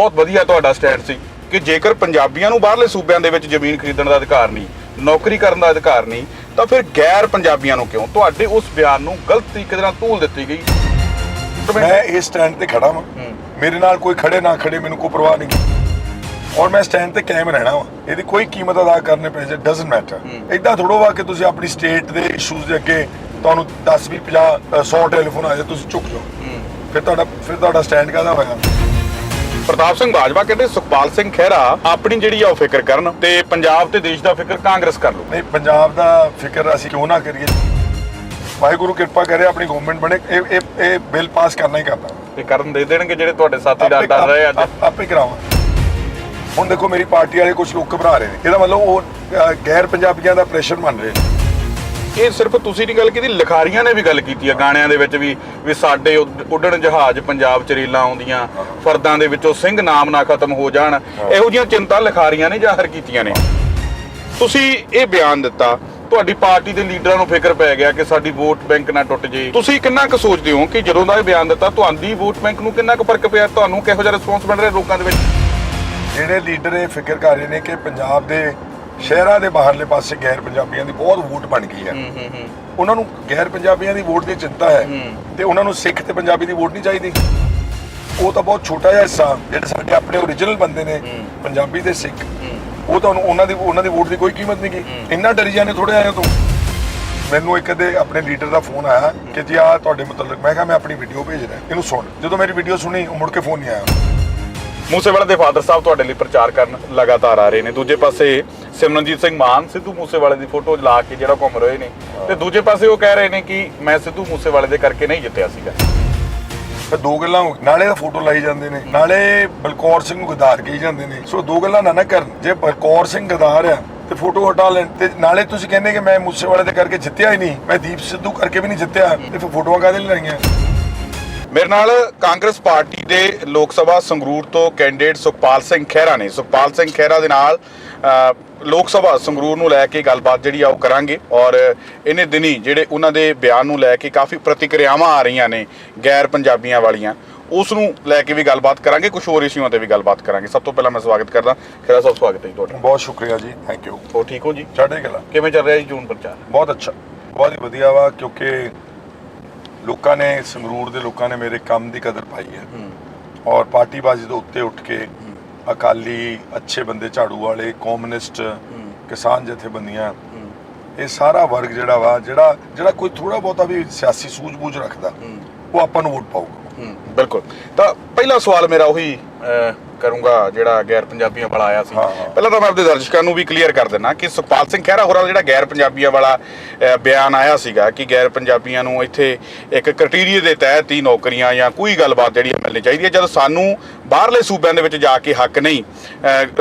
ਬਹੁਤ ਵਧੀਆ ਤੁਹਾਡਾ ਸਟੈਂਡ ਸੀ ਕਿ ਜੇਕਰ ਪੰਜਾਬੀਆਂ ਨੂੰ ਬਾਹਰਲੇ ਸੂਬਿਆਂ ਦੇ ਵਿੱਚ ਜ਼ਮੀਨ ਖਰੀਦਣ ਦਾ ਅਧਿਕਾਰ ਨਹੀਂ ਨੌਕਰੀ ਕਰਨ ਦਾ ਅਧਿਕਾਰ ਨਹੀਂ ਤਾਂ ਫਿਰ ਗੈਰ ਪੰਜਾਬੀਆਂ ਨੂੰ ਕਿਉਂ? ਤੁਹਾਡੇ ਉਸ ਬਿਆਨ ਨੂੰ ਗਲਤ ਤਰੀਕੇ ਦੇ ਨਾਲ ਧੂਲ ਦਿੱਤੀ ਗਈ। ਮੈਂ ਇਸ ਸਟੈਂਡ ਤੇ ਖੜਾ ਹੂੰ। ਮੇਰੇ ਨਾਲ ਕੋਈ ਖੜੇ ਨਾ ਖੜੇ ਮੈਨੂੰ ਕੋਈ ਪਰਵਾਹ ਨਹੀਂ। ਔਰ ਮੈਂ ਸਟੈਂਡ ਤੇ ਕਾਇਮ ਰਹਿਣਾ ਵਾ। ਇਹਦੀ ਕੋਈ ਕੀਮਤ ਅਦਾ ਕਰਨੇ ਪੈ ਜੇ ਡਸਨਟ ਮੈਟਰ। ਇਦਾਂ ਥੋੜੋ ਵਾ ਕਿ ਤੁਸੀਂ ਆਪਣੀ ਸਟੇਟ ਦੇ ਇਸ਼ੂਜ਼ ਦੇ ਅੱਗੇ ਤੁਹਾਨੂੰ 10 20 50 100 ਟੈਲੀਫੋਨ ਆ ਜਾਏ ਤੁਸੀਂ ਚੁੱਕ ਜਾਓ। ਫਿਰ ਤੁਹਾਡਾ ਫਿਰ ਤੁਹਾਡਾ ਸਟੈਂਡ ਕਾਹਦਾ ਹੋਇਆ? ਪ੍ਰਤਾਪ ਸਿੰਘ ਬਾਜਵਾ ਕਹਿੰਦੇ ਸੁਖਪਾਲ ਸਿੰਘ ਖਹਿਰਾ ਆਪਣੀ ਜਿਹੜੀ ਆ ਉਹ ਫਿਕਰ ਕਰਨ ਤੇ ਪੰਜਾਬ ਤੇ ਦੇਸ਼ ਦਾ ਫਿਕਰ ਕਾਂਗਰਸ ਕਰ ਲਓ ਨਹੀਂ ਪੰਜਾਬ ਦਾ ਫਿਕਰ ਅਸੀਂ ਕਿਉਂ ਨਾ ਕਰੀਏ? ਵਾਹਿਗੁਰੂ ਕਿਰਪਾ ਕਰੇ ਆਪਣੀ ਗਵਰਨਮੈਂਟ ਬਣੇ। ਇਹ ਇਹ ਇਹ ਬਿੱਲ ਪਾਸ ਕਰਨਾ ਹੀ ਕਰਨਾ। ਤੇ ਕਰਨ ਦੇ ਦੇਣਗੇ ਜਿਹੜੇ ਤੁਹਾਡੇ ਸਾਥੀ ਡਰ ਡਰ ਰਹੇ ਅੱਜ। ਆਪ- ਕਰਾਵਾਂ। ਹੁਣ ਦੇਖੋ ਮੇਰੀ ਪਾਰਟੀ ਵਾਲੇ ਕੁਝ ਲੋਕ ਘਬਰਾ ਰਹੇ ਨੇ। ਇਹਦਾ ਮਤਲਬ ਉਹ ਗੈਰ ਪੰਜਾਬੀਆਂ ਦਾ ਪ੍ਰੈਸ਼ਰ ਬਣ ਰਹੇ ਨੇ। ਇਹ ਸਿਰਫ ਤੁਸੀਂ ਨਹੀਂ ਗੱਲ ਕੀਤੀ ਲਿਖਾਰੀਆਂ ਨੇ ਵੀ ਗੱਲ ਕੀਤੀ ਆ ਗਾਣਿਆਂ ਦੇ ਵਿੱਚ ਵੀ ਵੀ ਸਾਡੇ ਉੱਡ- ਉੱਡਣ ਜਹਾਜ਼ ਪੰਜਾਬ ਚ ਰੇਲਾਂ ਆਉਂਦੀਆਂ ਫਰਦਾਂ ਦੇ ਵਿੱਚੋਂ ਸਿੰਘ ਨਾਮ ਨਾ ਖਤਮ ਹੋ ਜਾਣ ਇਹੋ ਜਿਹੀਆਂ ਚਿੰਤਾ ਲਿਖਾਰੀਆਂ ਨੇ ਜ਼ਾਹਰ ਕੀਤੀਆਂ ਨੇ। ਤੁਸੀਂ ਇਹ ਬਿਆਨ ਦਿੱਤਾ ਤੁਹਾਡੀ ਪਾਰਟੀ ਦੇ ਲੀਡਰਾਂ ਨੂੰ ਫਿਕਰ ਪੈ ਗਿਆ ਕਿ ਸਾਡੀ ਵੋਟ ਬੈਂਕ ਨਾ ਟੁੱਟ ਜੇ। ਤੁਸੀਂ ਕਿੰਨਾ ਕੁ ਸੋਚਦੇ ਹੋ ਕਿ ਜਦੋਂ ਦਾ ਇਹ ਬਿਆਨ ਦਿੱਤਾ ਤੁਹਾਡੀ ਵੋਟ ਬੈਂਕ ਨੂੰ ਕਿੰਨਾ ਕੁ ਫ਼ਰਕ ਪਿਆ? ਤੁਹਾਨੂੰ ਕਿਹੋ ਜਿਹਾ ਰਿਸਪੌਂਸ ਮਿਲ ਰਿਹਾ ਲੋਕਾਂ ਦੇ ਵਿੱਚ? ਜਿਹੜੇ ਲੀਡਰ ਇਹ ਫਿਕਰ ਕਰ ਰਹੇ ਨੇ ਕਿ ਪੰਜਾਬ ਦੇ ਸ਼ਹਿਰਾਂ ਦੇ ਬਾਹਰਲੇ ਪਾਸੇ ਗੈਰ ਪੰਜਾਬੀਆਂ ਦੀ ਬਹੁਤ ਵੋਟ ਬਣ ਗਈ ਹੈ। ਹੂੰ ਹੂੰ ਹੂੰ। ਉਹਨਾਂ ਨੂੰ ਗੈਰ ਪੰਜਾਬੀਆਂ ਦੀ ਵੋਟ ਦੀ ਚਿੰਤਾ ਹੈ। ਤੇ ਉਹਨਾਂ ਨੂੰ ਸਿੱਖ ਤੇ ਪੰਜਾਬੀ ਦੀ ਵੋਟ ਨਹੀਂ ਚਾਹੀਦੀ। ਉਹ ਤਾਂ ਬਹੁਤ ਛੋਟਾ ਜਿਹਾ ਹਿੱਸਾ ਜਿਹੜੇ ਸਾਡੇ ਆਪਣੇ ਓਰੀਜਨਲ ਬੰਦੇ ਨੇ। ਪੰਜਾਬੀ ਤੇ ਸਿੱਖ। ਉਹ ਤੁਹਾਨੂੰ ਉਹਨਾਂ ਦੀ ਉਹਨਾਂ ਦੀ ਵੋਟ ਦੀ ਕੋਈ ਕੀਮਤ ਨਹੀਂ ਗੀ ਇੰਨਾ ਡਰੀ ਜਾਂਦੇ ਥੋੜੇ ਆਏ ਤੋਂ। ਮੈਨੂੰ ਇੱਕ ਦੇ ਆਪਣੇ ਲੀਡਰ ਦਾ ਫੋਨ ਆਇਆ ਕਿ ਜੀ ਆ ਤੁਹਾਡੇ ਮੁਤਲਕ ਮੈਂ ਕਿਹਾ ਮੈਂ ਆਪਣੀ ਵੀਡੀਓ ਭੇਜ ਰਿਹਾ। ਇਹਨੂੰ ਸੁਣ। ਜਦੋਂ ਮੇਰੀ ਵੀਡੀਓ ਸੁਣੀ ਉਹ ਮੁੜ ਕੇ ਫੋਨ ਨਹੀਂ ਆਇਆ। ਮੂਸੇਵਾਲੇ ਦੇ ਫਾਦਰ ਸਾਹਿਬ ਤੁਹਾਡੇ ਲਈ ਪ੍ਰਚਾਰ ਕਰਨ ਲਗਾਤਾਰ ਆ ਰਹੇ ਨੇ। ਦੂਜੇ ਪਾਸੇ ਸਿਮਰਨਜੀਤ ਸਿੰਘ ਮਾਨ ਸਿੱਧੂ ਮੂਸੇਵਾਲੇ ਦੀ ਫੋਟੋ ਲਾ ਕੇ ਜਿਹੜਾ ਘੁੰਮ ਰਹੇ ਨੇ। ਤੇ ਦੂਜੇ ਪਾਸੇ ਉਹ ਕਹਿ ਰਹੇ ਨੇ ਕਿ ਮੈਂ ਸਿੱਧੂ ਮੂਸੇਵਾਲੇ ਦੇ ਕਰਕੇ ਨਹੀਂ ਜਿੱਤਿਆ ਸੀਗਾ। ਫਿਰ ਦੋ ਗੱਲਾਂ। ਨਾਲੇ ਤਾਂ ਫੋਟੋ ਲਾਈ ਜਾਂਦੇ ਨੇ। ਨਾਲੇ ਬਲਕੌਰ ਸਿੰਘ ਨੂੰ ਗਦਾਰ ਕਹੀ ਜਾਂਦੇ ਨੇ। ਸੋ ਦੋ ਗੱਲਾਂ ਨਾ ਨਾ ਕਰਨ। ਜੇ ਬਲਕੌਰ ਸਿੰਘ ਗਦਾਰ ਆ ਤੇ ਫੋਟੋ ਹਟਾ ਲੈਣ। ਤੇ ਨਾਲੇ ਤੁਸੀਂ ਕਹਿੰਦੇ ਕਿ ਮੈਂ ਮੂਸੇਵਾਲੇ ਦੇ ਕਰਕੇ ਜਿੱਤਿਆ ਹੀ ਨਹੀਂ। ਮੈਂ ਦੀਪ ਸਿੱਧੂ ਕਰਕੇ ਵੀ ਨਹੀਂ ਜਿੱਤਿਆ। ਤੇ ਫਿਰ ਫੋਟੋਆਂ ਕਾਹਦੇ ਲਈ ਲਾਈਆਂ? ਮੇਰੇ ਨਾਲ ਕਾਂਗਰਸ ਪਾਰਟੀ ਦੇ ਲੋਕ ਸਭਾ ਸੰਗਰੂਰ ਤੋਂ ਕੈਂਡੀਡੇਟ ਸੁਖਪਾਲ ਸਿੰਘ ਖਹਿਰਾ ਨੇ। ਸੁਖਪਾਲ ਸਿੰਘ ਖਹਿਰਾ ਦੇ ਨਾਲ ਲੋਕ ਸਭਾ ਸੰਗਰੂਰ ਨੂੰ ਲੈ ਕੇ ਗੱਲਬਾਤ ਜਿਹੜੀ ਆ ਉਹ ਕਰਾਂਗੇ ਔਰ ਇਹਨੇ ਦਿਨੀ ਜਿਹੜੇ ਉਹਨਾਂ ਦੇ ਬਿਆਨ ਨੂੰ ਲੈ ਕੇ ਕਾਫੀ ਪ੍ਰਤੀਕਿਰਿਆਵਾਂ ਆ ਰਹੀਆਂ ਨੇ ਗੈਰ ਪੰਜਾਬੀਆਂ ਵਾਲੀਆਂ ਉਸ ਨੂੰ ਲੈ ਕੇ ਵੀ ਗੱਲਬਾਤ ਕਰਾਂਗੇ ਕੁਝ ਹੋਰ ਇਸ਼ੂਆਂ ਤੇ ਵੀ ਗੱਲਬਾਤ ਕਰਾਂਗੇ। ਸਭ ਤੋਂ ਪਹਿਲਾਂ ਮੈਂ ਸਵਾਗਤ ਕਰਦਾ ਖਹਿਰਾ ਸਾਹਿਬ ਸਵਾਗਤ ਹੈ ਤੁਹਾਡਾ। ਬਹੁਤ ਸ਼ੁਕਰੀਆ ਜੀ ਥੈਂਕ ਯੂ ਹੋ ਠੀਕ ਹੋ ਜੀ? ਸਾਡੇ ਗੱਲਾਂ ਕਿਵੇਂ ਚੱਲ ਰਿਹਾ ਜੀ ਜੂਨ ਪ੍ਰਚਾਰ? ਬਹੁਤ ਅੱਛਾ ਬਹੁਤ ਹੀ ਵਧੀਆ ਵਾ ਕਿਉਂਕਿ ਲੋਕਾਂ ਨੇ ਸੰਗਰੂਰ ਦੇ ਲੋਕਾਂ ਨੇ ਮੇਰੇ ਕੰਮ ਦੀ ਕਦਰ ਪਾਈ ਹੈ। ਔਰ ਪਾਰਟੀਬਾਜ਼ੀ ਦੇ ਉੱਤੇ ਉੱਠ ਕੇ ਅਕਾਲੀ ਅੱਛੇ ਬੰਦੇ ਝਾੜੂ ਵਾਲੇ ਕਮਿਊਨਿਸਟ ਕਿਸਾਨ ਜਥੇਬੰਦੀਆਂ ਇਹ ਸਾਰਾ ਵਰਗ ਜਿਹੜਾ ਵਾ ਜਿਹੜਾ ਜਿਹੜਾ ਕੋਈ ਥੋੜਾ ਬਹੁਤਾ ਵੀ ਸਿਆਸੀ ਸੂਝ-ਬੂਝ ਰੱਖਦਾ ਉਹ ਆਪਾਂ ਨੂੰ ਵੋਟ ਪਾਊਗਾ। ਬਿਲਕੁਲ। ਤਾਂ ਪਹਿਲਾ ਸਵਾਲ ਮੇਰਾ ਉਹੀ ਕਰੂੰਗਾ ਜਿਹੜਾ ਗੈਰ ਪੰਜਾਬੀਆਂ ਵਾਲਾ ਆਇਆ ਸੀ। ਪਹਿਲਾਂ ਤਾਂ ਮੈਂ ਆਪਣੇ ਦਰਸ਼ਕਾਂ ਨੂੰ ਵੀ ਕਲੀਅਰ ਕਰ ਦਿੰਨਾ ਕਿ ਸੁਖਪਾਲ ਸਿੰਘ ਖਹਿਰਾ ਹੋਰਾਂ ਦਾ ਜਿਹੜਾ ਗੈਰ ਪੰਜਾਬੀਆਂ ਵਾਲਾ ਬਿਆਨ ਆਇਆ ਸੀਗਾ ਕਿ ਗੈਰ ਪੰਜਾਬੀਆਂ ਨੂੰ ਇੱਥੇ ਇੱਕ ਕ੍ਰਾਈਟੇਰੀਆ ਦੇ ਤਹਿਤ ਹੀ ਨੌਕਰੀਆਂ ਜਾਂ ਕੋਈ ਗੱਲਬਾਤ ਜਿਹੜੀ ਮਿਲਣੀ ਚਾਹੀਦੀ ਹੈ। ਜਦ ਸਾਨੂੰ ਬਾਹਰਲੇ ਸੂਬਿਆਂ ਦੇ ਵਿੱਚ ਜਾ ਕੇ ਹੱਕ ਨਹੀਂ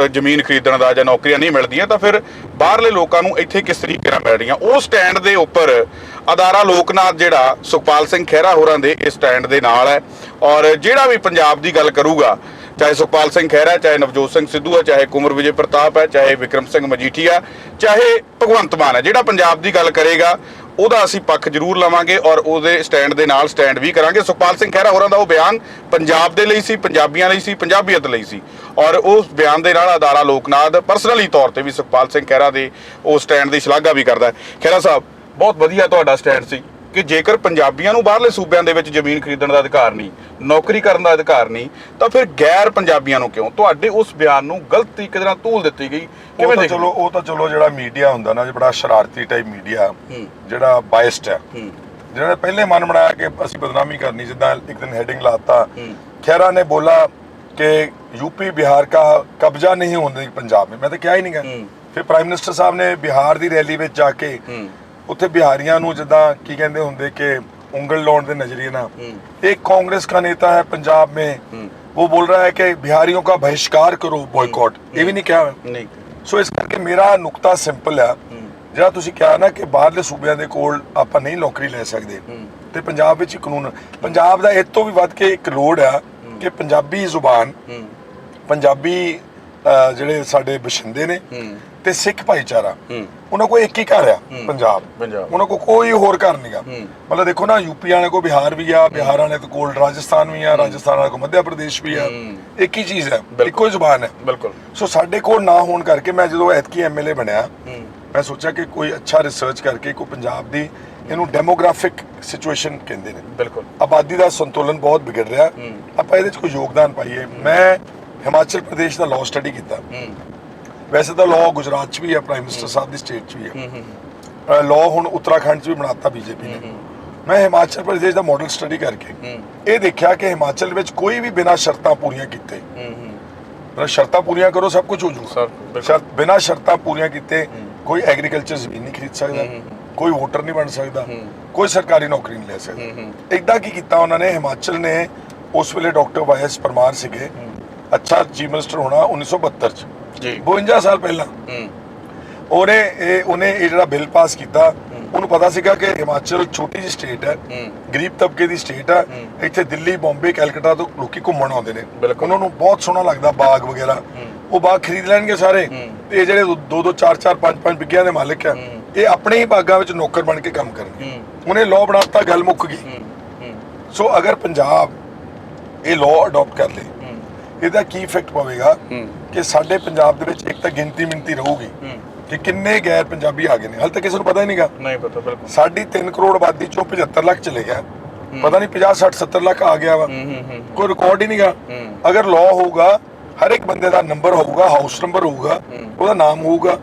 ਜ਼ਮੀਨ ਖਰੀਦਣ ਦਾ ਜਾਂ ਨੌਕਰੀਆਂ ਨਹੀਂ ਮਿਲਦੀਆਂ ਤਾਂ ਫਿਰ ਬਾਹਰਲੇ ਲੋਕਾਂ ਨੂੰ ਇੱਥੇ ਕਿਸ ਤਰੀਕੇ ਨਾਲ ਮਿਲ ਰਹੀਆਂ ਉਹ ਸਟੈਂਡ ਦੇ ਉੱਪਰ ਅਦਾਰਾ ਲੋਕਨਾਥ ਜਿਹੜਾ ਸੁਖਪਾਲ ਸਿੰਘ ਖਹਿਰਾ ਹੋਰਾਂ ਦੇ ਇਸ ਸਟੈਂਡ ਦੇ ਨਾਲ ਹੈ। ਔਰ ਜਿਹੜਾ ਵੀ ਪੰਜਾਬ ਦੀ ਗੱਲ ਕਰੂਗਾ ਚਾਹੇ ਸੁਖਪਾਲ ਸਿੰਘ ਖਹਿਰਾ, ਚਾਹੇ ਨਵਜੋਤ ਸਿੰਘ ਸਿੱਧੂ ਹੈ ਚਾਹੇ ਕੁਮਰ ਵਿਜੇ ਪ੍ਰਤਾਪ ਹੈ ਚਾਹੇ ਵਿਕਰਮ ਸਿੰਘ ਮਜੀਠੀਆ ਚਾਹੇ ਭਗਵੰਤ ਮਾਨ ਹੈ ਜਿਹੜਾ ਪੰਜਾਬ ਦੀ ਗੱਲ ਕਰੇਗਾ, ਉਹਦਾ ਅਸੀਂ ਪੱਖ ਜ਼ਰੂਰ ਲਵਾਂਗੇ ਔਰ ਉਹਦੇ ਸਟੈਂਡ ਦੇ ਨਾਲ ਸਟੈਂਡ ਵੀ ਕਰਾਂਗੇ। ਸੁਖਪਾਲ ਸਿੰਘ ਖਹਿਰਾ ਹੋਰਾਂ ਦਾ ਉਹ ਬਿਆਨ ਪੰਜਾਬ ਦੇ ਲਈ ਸੀ, ਪੰਜਾਬੀਆਂ ਲਈ ਸੀ, ਪੰਜਾਬੀਅਤ ਲਈ ਸੀ ਔਰ ਉਸ ਬਿਆਨ ਦੇ ਨਾਲ ਅਦਾਰਾ ਲੋਕਨਾਥ ਪਰਸਨਲੀ ਤੌਰ ਤੇ ਵੀ ਸੁਖਪਾਲ ਸਿੰਘ ਖਹਿਰਾ ਦੇ ਉਸ ਸਟੈਂਡ ਦੀ ਸ਼ਲਾਘਾ ਵੀ ਕਰਦਾ ਹੈ। ਖਹਿਰਾ ਸਾਹਿਬ, ਬਹੁਤ ਵਧੀਆ ਤੁਹਾਡਾ ਸਟੈਂਡ ਸੀ। ਕਿ ਜੇਕਰ ਪੰਜਾਬੀਆਂ ਨੂੰ ਬਾਹਰਲੇ ਸੂਬਿਆਂ ਦੇ ਵਿੱਚ ਜ਼ਮੀਨ ਖਰੀਦਣ ਦਾ ਅਧਿਕਾਰ ਨਹੀਂ ਨੌਕਰੀ ਕਰਨ ਦਾ ਅਧਿਕਾਰ ਨਹੀਂ ਤਾਂ ਫਿਰ ਗੈਰ ਪੰਜਾਬੀਆਂ ਨੂੰ ਕਿਉਂ? ਤੁਹਾਡੇ ਉਸ ਬਿਆਨ ਨੂੰ ਗਲਤ ਤਰੀਕੇ ਨਾਲ ਧੂਲ ਦਿੱਤੀ ਗਈ। ਕਿਵੇਂ ਦੇਖੋ ਚਲੋ ਉਹ ਤਾਂ ਚਲੋ ਜਿਹੜਾ ਮੀਡੀਆ ਹੁੰਦਾ ਨਾ ਜਿਹੜਾ ਸ਼ਰਾਰਤੀ ਟਾਈਪ ਮੀਡੀਆ ਜਿਹੜਾ ਬਾਇਸਡ ਹੈ। ਜਿਹੜਾ ਪਹਿਲੇ ਮਨ ਬਣਾਇਆ ਕਿ ਅਸੀਂ ਬਦਨਾਮੀ ਕਰਨੀ ਜਿੱਦਾਂ ਇੱਕ ਦਿਨ ਹੈਡਿੰਗ ਲਾਤਾ ਖੈਰਾ ਨੇ ਬੋਲਾ ਕਿ ਯੂਪੀ ਬਿਹਾਰ ਦਾ ਕਬਜ਼ਾ ਨਹੀਂ ਹੁੰਦਾ ਪੰਜਾਬ ਮੇਂ। ਮੈਂ ਤਾਂ ਕਿਹਾ ਹੀ ਨਹੀਂ ਗਿਆ ਫਿਰ ਪ੍ਰਾਈਮ ਮਿਨਿਸਟਰ ਸਾਹਿਬ ਨੇ ਬਿਹਾਰ ਦੀ ਰੈਲੀ ਵਿੱਚ ਜਾ ਕੇ ਉੱਥੇ ਬਿਹਾਰੀਆਂ ਨੂੰ ਜਿੱਦਾਂ ਕੀ ਕਹਿੰਦੇ ਹੁੰਦੇ ਕਿ ਉਂਗਲ ਲਾਉਣ ਦੇ ਨਜ਼ਰੀਏ ਨਾਲ हम्म। एक कांग्रेस का नेता है पंजाब में हम्म। वो बोल रहा है कि बिहारियों का बहिष्कार करो बॉयकॉट ये भी नहीं क्या ਨਹੀਂ ਸੋ ਇਸ ਕਰਕੇ ਮੇਰਾ ਨੁਕਤਾ ਸਿੰਪਲ ਆ ਜਿਹੜਾ ਤੁਸੀਂ ਕਿਹਾ ਨਾ ਕਿ ਬਾਹਰਲੇ ਸੂਬਿਆਂ ਦੇ ਕੋਲ ਆਪਾਂ ਨਹੀਂ ਨੌਕਰੀ ਲੈ ਸਕਦੇ ਤੇ ਪੰਜਾਬ ਵਿੱਚ ਹੀ ਕਾਨੂੰਨ ਪੰਜਾਬ ਦਾ ਇਹ ਤੋਂ ਵੀ ਵੱਧ ਕੇ ਇੱਕ ਲੋੜ ਆ ਕਿ ਪੰਜਾਬੀ ਜ਼ੁਬਾਨ ਹੂੰ ਪੰਜਾਬੀ ਅਹ, ਜਿਹੜੇ ਸਾਡੇ ਬਸ਼ਿੰਦੇ ਨੇ ਹੂੰ ਤੇ ਸਿੱਖ ਭਾਈਚਾਰਾ। ਉਹਨਾਂ ਕੋਲ ਇੱਕ ਹੀ ਘਰ ਆ। ਪੰਜਾਬ। ਪੰਜਾਬ। ਉਹਨਾਂ ਕੋਲ ਕੋਈ ਹੋਰ ਘਰ ਨਹੀਂਗਾ। ਮਤਲਬ ਦੇਖੋ ਨਾ ਯੂਪੀ ਵਾਲੇ ਕੋਲ ਬਿਹਾਰ ਵੀ ਆ ਬਿਹਾਰ ਵਾਲੇ ਕੋਲ ਰਾਜਸਥਾਨ ਵੀ ਆ ਰਾਜਸਥਾਨ ਵਾਲੇ ਕੋਲ ਮੱਧ ਪ੍ਰਦੇਸ਼ ਵੀ ਆ। ਇੱਕ ਹੀ ਚੀਜ਼ ਹੈ। ਇੱਕੋ ਹੀ ਜ਼ੁਬਾਨ ਹੈ ਬਿਲਕੁਲ। ਸੋ ਸਾਡੇ ਕੋਲ ਨਾ ਹੋਣ ਕਰਕੇ ਮੈਂ ਜਦੋਂ ਐਤਕੀ ਐਮਐਲਏ ਬਣਿਆ ਮੈਂ ਸੋਚਿਆ ਕਿ ਕੋਈ ਅੱਛਾ ਰਿਸਰਚ ਕਰਕੇ ਕੋਈ ਪੰਜਾਬ ਦੀ ਇਹਨੂੰ ਡੈਮੋਗ੍ਰਾਫਿਕ ਸਿਚੁਏਸ਼ਨ ਕਹਿੰਦੇ ਨੇ। ਬਿਲਕੁਲ। ਆਬਾਦੀ ਦਾ ਸੰਤੁਲਨ ਬਹੁਤ ਵਿਗੜ ਰਿਹਾ। ਆਪਾਂ ਇਹਦੇ 'ਚ ਕੋਈ ਯੋਗਦਾਨ ਪਾਈਏ। ਮੈਂ ਹਿਮਾਚਲ ਪ੍ਰਦੇਸ਼ ਦਾ ਲਾਅ ਸਟੱਡੀ ਕੀਤਾ। ਹੂੰ। ਵੈਸੇ ਤਾਂ ਲਾਅ ਗੁਜਰਾਤ 'ਚ ਵੀ ਹੈ ਪ੍ਰਾਈਮ ਮਿਨਿਸਟਰ ਸਾਹਿਬ ਦੀ ਸਟੇਟ 'ਚ ਵੀ ਹੈ। ਲਾਅ ਹੁਣ ਉੱਤਰਾਖੰਡ 'ਚ ਵੀ ਬਣਾਤਾ ਬੀਜੇਪੀ ਨੇ। ਮੈਂ ਹਿਮਾਚਲ ਪ੍ਰਦੇਸ਼ ਦਾ ਮਾਡਲ ਸਟੱਡੀ ਕਰਕੇ ਇਹ ਦੇਖਿਆ ਕਿ ਹਿਮਾਚਲ ਵਿੱਚ ਕੋਈ ਵੀ ਬਿਨਾਂ ਸ਼ਰਤਾਂ ਪੂਰੀਆਂ ਕੀਤੇ। ਮਤਲਬ ਸ਼ਰਤਾਂ ਪੂਰੀਆਂ ਕਰੋ ਸਭ ਕੁਝ ਹੋ ਬਿਲਕੁਲ। ਸ਼ਰਤ ਬਿਨਾਂ ਸ਼ਰਤਾਂ ਪੂਰੀਆਂ ਕੀਤੇ ਕੋਈ ਐਗਰੀਕਲਚਰ ਜ਼ਮੀਨ ਨਹੀਂ ਖਰੀਦ ਸਕਦਾ। ਕੋਈ ਵੋਟਰ ਨਹੀਂ ਬਣ ਸਕਦਾ। ਕੋਈ ਸਰਕਾਰੀ ਨੌਕਰੀ ਨਹੀਂ ਲੈ ਸਕਦਾ। ਇਦਾਂ ਕੀ ਕੀਤਾ ਉਹਨਾਂ ਨੇ? ਹਿਮਾਚਲ ਨੇ ਉਸ ਵੇਲੇ ਡਾਕਟਰ ਵਾਈਐਸ ਪਰਮਾਰ ਸੀਗੇ। ਅੱਛਾ ਚੀਫ ਮਿਨਿਸਟਰ ਹੋਣਾ 1972 ਚ। ਜੀ। 52 ਸਾਲ ਪਹਿਲਾਂ। ਹੂੰ। ਉਹਨੇ ਇਹ ਉਹਨੇ ਇਹ ਜਿਹੜਾ ਬਿੱਲ ਪਾਸ ਕੀਤਾ ਉਹਨੂੰ ਪਤਾ ਸੀਗਾ ਕਿ ਹਿਮਾਚਲ ਛੋਟੀ ਜਿਹੀ ਸਟੇਟ ਹੈ ਗਰੀਬ ਤਬਕੇ ਦੀ ਸਟੇਟ ਹੈ। ਇੱਥੇ ਦਿੱਲੀ ਬੰਬੇ ਕੈਲਕਟਾ ਤੋਂ ਲੋਕੀ ਘੁੰਮਣ ਆਉਂਦੇ ਨੇ। ਉਹਨਾਂ ਨੂੰ ਬਹੁਤ ਸੋਹਣਾ ਲੱਗਦਾ ਬਾਗ ਵਗੈਰਾ। ਉਹ ਬਾਗ ਖਰੀਦ ਲੈਣਗੇ ਸਾਰੇ। ਤੇ ਇਹ ਜਿਹੜੇ ਦੋ ਦੋ ਚਾਰ ਚਾਰ ਪੰਜ ਪੰਜ ਵਿਗਿਆਂ ਦੇ ਮਾਲਕ ਆ। ਇਹ ਆਪਣੇ ਹੀ ਬਾਗਾਂ ਵਿੱਚ ਨੌਕਰ ਬਣ ਕੇ ਕੰਮ ਕਰਨਗੇ। ਉਹਨੇ ਲਾਅ ਬਣਾਤਾ ਗੱਲ ਮੁੱਕ ਗਈ। ਸੋ ਅਗਰ ਪੰਜਾਬ ਇਹ ਲਾਅ ਅਡਾਪਟ ਕਰ ਲੇ ਇਹਦਾ ਕੀ ਇਫੈਕਟ ਪਵੇਗਾ ਕਿ ਸਾਡੇ ਪੰਜਾਬ ਦੇ ਵਿੱਚ ਇੱਕ ਤਾਂ ਗਿਣਤੀ ਮਿੰਤੀ ਰਹੂਗੀ ਕਿ ਕਿੰਨੇ ਗੈਰ ਪੰਜਾਬੀ ਆ ਗਏ ਨੇ। ਹਾਲੇ ਤੱਕ ਕਿਸੇ ਨੂੰ ਪਤਾ ਹੀ ਨਹੀਂਗਾ ਨਹੀਂ ਪਤਾ ਬਿਲਕੁਲ। ਸਾਡੀ 3 ਕਰੋੜ ਆਬਾਦੀ ਚੋਂ 75 ਲੱਖ ਚਲੇ ਗਿਆ। ਪਤਾ ਨਹੀਂ 50 60 70 ਲੱਖ ਆ ਗਿਆ ਵਾ। ਕੋਈ ਰਿਕਾਰਡ ਹੀ ਨਹੀਂਗਾ ਅਗਰ ਲਾਅ ਹੋਊਗਾ ਹਰ ਇੱਕ ਬੰਦੇ ਦਾ ਨੰਬਰ ਹੋਊਗਾ ਹਾਊਸ ਨੰਬਰ ਹੋਊਗਾ। ਉਹਦਾ ਨਾਮ ਹੋਊਗਾ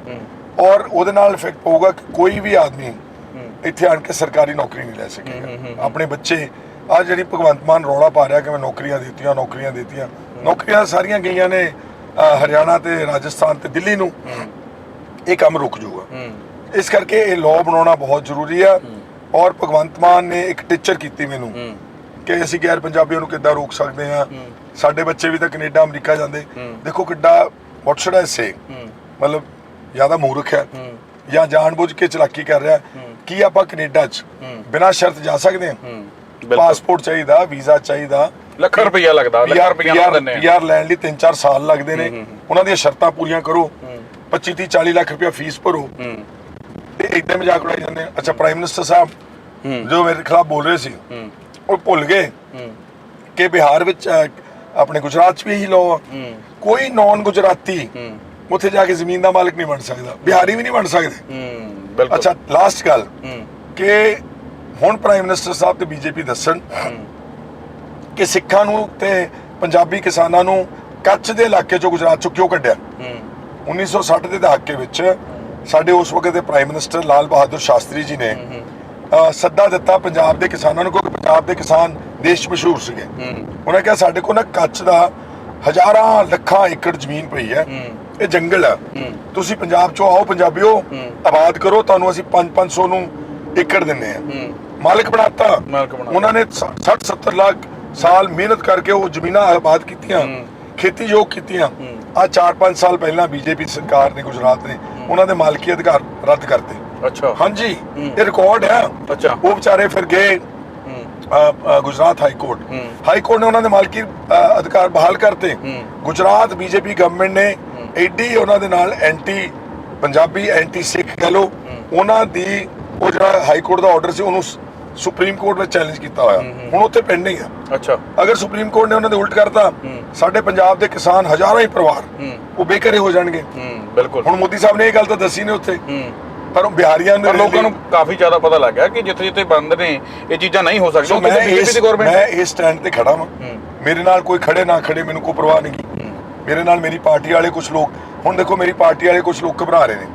ਔਰ ਉਹਦੇ ਨਾਲ ਇਫੈਕਟ ਪਊਗਾ ਕਿ ਕੋਈ ਵੀ ਆਦਮੀ ਇੱਥੇ ਆਣ ਕੇ ਸਰਕਾਰੀ ਨੌਕਰੀ ਨਹੀਂ ਲੈ ਸਕੇਗਾ। ਆਪਣੇ ਬੱਚੇ ਆ ਜਿਹੜੀ ਭਗਵੰਤ ਮਾਨ ਰੌਲਾ ਪਾ ਰਿਹਾ ਕਿ ਮੈਂ ਨੌਕਰੀਆਂ ਦਿੱਤੀਆਂ ਨੌਕਰੀਆਂ ਦਿੱਤੀਆਂ ਨੌਕਰੀਆਂ ਸਾਰੀਆਂ ਗਈਆਂ ਨੇ ਹਰਿਆਣਾ ਤੇ ਰਾਜਸਥਾਨ ਤੇ ਦਿੱਲੀ ਨੂੰ। ਇਹ ਕੰਮ ਰੁਕ ਜਾਊਗਾ। ਇਸ ਕਰਕੇ ਇਹ ਲਾਅ ਬਣਾਉਣਾ ਬਹੁਤ ਜ਼ਰੂਰੀ ਆ ਔਰ ਭਗਵੰਤ ਮਾਨ ਨੇ ਇੱਕ ਟੀਚਰ ਕੀਤੀ ਮੈਨੂੰ ਕਿ ਅਸੀਂ ਗੈਰ ਪੰਜਾਬੀਆਂ ਨੂੰ ਕਿੱਦਾਂ ਰੋਕ ਸਕਦੇ ਆ। ਸਾਡੇ ਬੱਚੇ ਵੀ ਤਾਂ ਕੈਨੇਡਾ ਅਮਰੀਕਾ ਜਾਂਦੇ। ਦੇਖੋ ਕਿੱਡਾ ਵਾਟ ਸ਼ੁਡ ਆਈ ਸੇ ਮਤਲਬ ਜ਼ਿਆਦਾ ਮੂਰਖ ਹੈ ਜਾਂ ਜਾਣਬੁੱਝ ਕੇ ਚਲਾਕੀ ਕਰ ਰਿਹਾ। ਕੀ ਆਪਾਂ ਕੈਨੇਡਾ 'ਚ। ਬਿਨਾਂ ਸ਼ਰਤ ਜਾ ਸਕਦੇ ਹਾਂ। ਪਾਸਪੋਰਟ ਚਾਹੀਦਾ ਵੀਜ਼ਾ ਚਾਹੀਦਾ। ਲੱਖ ਰੁਪਈਆ ਲੱਗਦਾ ਲੱਖ ਰੁਪਈਆ ਦਿੰਨੇ ਆ। ਪੀਆਰ ਲੈਣ ਲਈ 3-4 ਸਾਲ ਲੱਗਦੇ ਨੇ। ਉਹਨਾਂ ਦੀਆਂ ਸ਼ਰਤਾਂ ਪੂਰੀਆਂ ਕਰੋ। ਹੂੰ। 25 40 ਲੱਖ ਰੁਪਇਆ ਫੀਸ ਭਰੋ। ਤੇ ਇਦਾਂ ਮਜ਼ਾਕ ਉਡਾਈ ਜਾਂਦੇ ਆ। ਅੱਛਾ ਪ੍ਰਾਈਮ ਮਿਨਿਸਟਰ ਸਾਹਿਬ ਜੋ ਮੇਰੇ ਖਿਲਾਫ ਬੋਲ ਰਹੇ ਸੀ ਉਹ ਭੁੱਲ ਗਏ ਕਿ ਬਿਹਾਰ ਵਿੱਚ ਆਪਣੇ ਗੁਜਰਾਤ 'ਚ ਵੀ ਇਹੀ ਲਾਅ ਕੋਈ ਨਾਨ ਗੁਜਰਾਤੀ ਉੱਥੇ ਜਾ ਕੇ ਜ਼ਮੀਨ ਦਾ ਮਾਲਕ ਨਹੀਂ ਬਣ ਸਕਦਾ। ਬਿਹਾਰੀ ਵੀ ਨਹੀਂ ਬਣ ਸਕਦੇ। ਅੱਛਾ ਲਾਸਟ ਗੱਲ ਕਿ ਹੁਣ ਪ੍ਰਾਈਮ ਮਿਨਿਸਟਰ ਸਾਹਿਬ ਤੇ ਬੀਜੇਪੀ ਦੱਸਣ ਕਿ ਸਿੱਖਾਂ ਨੂੰ ਤੇ ਪੰਜਾਬੀ ਕਿਸਾਨਾਂ ਨੂੰ ਕੱਚ ਦੇ ਇਲਾਕੇ ਚੋਂ ਗੁਜਰਾਤ ਚੋਂ ਕਿਉਂ ਕੱਢਿਆ? ਹੂੰ 1960 ਦੇ ਦਹਾਕੇ ਵਿੱਚ ਸਾਡੇ ਉਸ ਵਕਤ ਦੇ ਪ੍ਰਾਈਮ ਮਿਨਿਸਟਰ ਲਾਲ ਬਹਾਦਰ ਸ਼ਾਸਤਰੀ ਜੀ ਨੇ ਸੱਦਾ ਦਿੱਤਾ ਪੰਜਾਬ ਦੇ ਕਿਸਾਨਾਂ ਨੂੰ ਕਿਉਂਕਿ ਪੰਜਾਬ ਦੇ ਕਿਸਾਨ ਦੇਸ਼ ਮਸ਼ਹੂਰ ਸੀਗੇ। ਉਹਨਾਂ ਕਿਹਾ ਸਾਡੇ ਕੋਲ ਨਾ ਕੱਚ ਦਾ ਹਜ਼ਾਰਾਂ ਲੱਖਾਂ ਏਕੜ ਜ਼ਮੀਨ ਪਈ ਹੈ। ਇਹ ਜੰਗਲ ਹੈ ਹੂੰ। ਤੁਸੀਂ ਪੰਜਾਬ ਚੋਂ ਆਓ ਪੰਜਾਬੀਓ। ਆਬਾਦ ਕਰੋ ਤੁਹਾਨੂੰ ਅਸੀਂ 5-500 ਨੂੰ ਏਕੜ ਦਿੰਨੇ ਆ ਮਾਲਕ ਬਣਾਤਾ। ਮਾਲਕ ਬਣਾਤਾ। ਉਹਨਾਂ ਨੇ 60 70 ਲੱਖ ਸਾਲ ਮਿਹਨਤ ਕਰਕੇ ਉਹ ਜ਼ਮੀਨਾਂ ਆਬਾਦ ਕੀਤੀਆਂ ਹੂੰ। ਖੇਤੀਯੋਗ ਕੀਤੀਆਂ। ਆ 4-5 ਸਾਲ ਪਹਿਲਾਂ ਬੀਜੇਪੀ ਸਰਕਾਰ ਨੇ ਗੁਜਰਾਤ ਨੇ ਉਹਨਾਂ ਦੇ ਮਾਲਕੀ ਅਧਿਕਾਰ ਰੱਦ ਕਰਤੇ ਅੱਛਾ। ਹਾਂਜੀ। ਇਹ ਰਿਕਾਰਡ ਹੈ। ਅੱਛਾ। ਉਹ ਵਿਚਾਰੇ ਫਿਰ ਗਏ Gujarat high court. High court ਨੇ ਉਹਨਾਂ ਦੇ ਮਾਲਕੀ ਅਧਿਕਾਰ ਬਹਾਲ ਕਰਤੇ। ਗੁਜਰਾਤ ਬੀਜੇਪੀ ਗਵਰਨਮੈਂਟ ਨੇ ਐਡੀ ਉਹਨਾਂ ਦੇ ਨਾਲ ਐਂਟੀ ਪੰਜਾਬੀ ਐਂਟੀ ਸਿੱਖ ਕਹ ਲੋ ਉਹਨਾਂ ਦੀ ਉਹ ਜਿਹੜਾ ਹਾਈ ਕੋਰਟ ਦਾ ਆਰਡਰ ਸੀ ਉਹਨੂੰ ਸੁਪਰੀਮ ਕੋਰਟ ਵਿੱਚ ਚੈਲੰਜ ਕੀਤਾ ਹੋਇਆ। ਹੁਣ ਉੱਥੇ ਪੈਂਡਿੰਗ ਆ। ਅੱਛਾ। ਅਗਰ ਸੁਪਰੀਮ ਕੋਰਟ ਨੇ ਉਹਨਾਂ ਦੇ ਉਲਟ ਕਰਤਾ। ਸਾਡੇ ਪੰਜਾਬ ਦੇ ਕਿਸਾਨ ਹਜ਼ਾਰਾਂ ਹੀ ਪਰਿਵਾਰ ਉਹ ਬੇਘਰੇ ਹੋ ਜਾਣਗੇ। ਬਿਲਕੁਲ। ਹੁਣ ਮੋਦੀ ਸਾਹਿਬ ਨੇ ਇਹ ਗੱਲ ਤਾਂ ਦੱਸੀ ਨੇ ਉੱਥੇ। ਪਰ ਉਹ ਬਿਹਾਰੀਆਂ ਨੇ ਲੋਕਾਂ ਨੂੰ ਕਾਫੀ ਜ਼ਿਆਦਾ ਪਤਾ ਲੱਗ ਗਿਆ ਕਿ ਜਿੱਥੇ ਜਿੱਥੇ ਬੰਦ ਨੇ ਇਹ ਚੀਜ਼ਾਂ ਨਹੀਂ ਹੋ ਸਕਦੀਆਂ। ਮੈਂ ਬੀਜੇਪੀ ਇਸ ਦੀ ਗਵਰਨਮੈਂਟ ਮੈਂ ਇਸ ਸਟੈਂਡ ਤੇ ਖੜਾ ਹਾਂ। ਮੇਰੇ ਨਾਲ ਕੋਈ ਖੜੇ ਨਾ ਖੜੇ ਮੈਨੂੰ ਕੋਈ ਪਰਵਾਹ ਨਹੀਂ। ਮੇਰੇ ਨਾਲ ਮੇਰੀ ਪਾਰਟੀ ਵਾਲੇ ਕੁਝ ਲੋਕ ਹੁਣ ਦੇਖੋ ਮੇਰੀ ਪਾਰਟੀ ਵਾਲੇ ਕੁਝ ਲੋਕ ਘਬਰਾ ਰਹੇ ਨੇ।